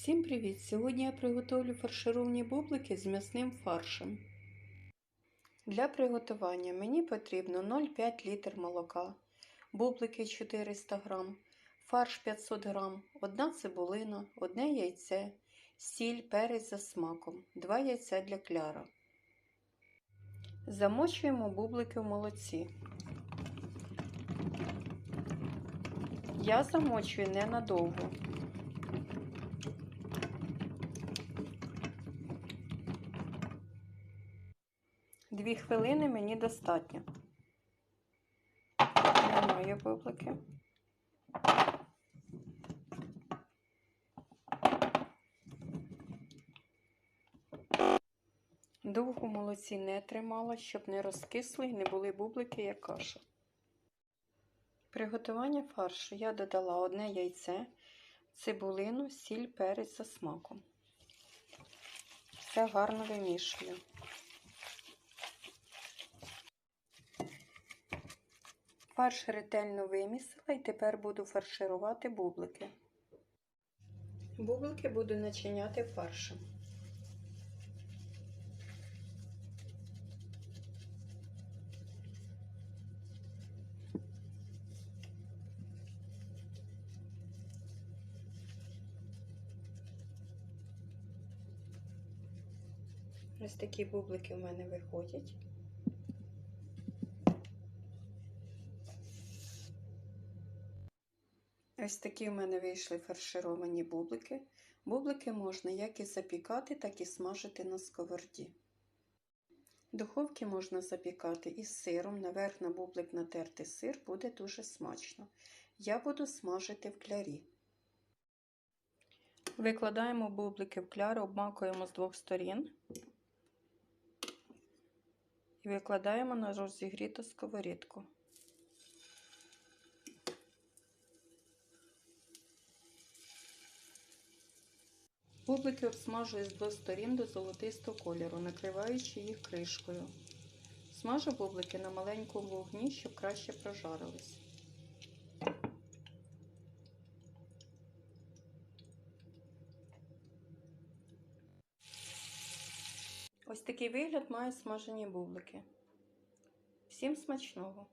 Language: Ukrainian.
Всім привіт! Сьогодні я приготовлю фаршировані бублики з м'ясним фаршем. Для приготування мені потрібно 0,5 літр молока, бублики 400 г, фарш 500 г, одна цибулина, одне яйце, сіль, перець за смаком, 2 яйця для кляра. Замочуємо бублики в молоці. Я замочую ненадовго. Дві хвилини мені достатньо. Немає бублики. Довго молоці не тримала, щоб не розкисли і не були бублики, як каша. Приготування фаршу я додала одне яйце, цибулину, сіль, перець за смаком. Все гарно вимішую. Фарш ретельно вимісила і тепер буду фарширувати бублики. Бублики буду начиняти фаршем. Ось такі бублики в мене виходять. Ось такі в мене вийшли фаршировані бублики. Бублики можна як і запікати, так і смажити на сковороді. Духовки можна запікати із сиром, наверх на бублик натерти сир, буде дуже смачно. Я буду смажити в клярі. Викладаємо бублики в кляр, обмакуємо з двох сторін і викладаємо на розігріту сковорідку. Бублики обсмажую з двох сторін до золотистого кольору, накриваючи їх кришкою. Смажу бублики на маленькому вогні, щоб краще прожарились. Ось такий вигляд мають смажені бублики. Всім смачного!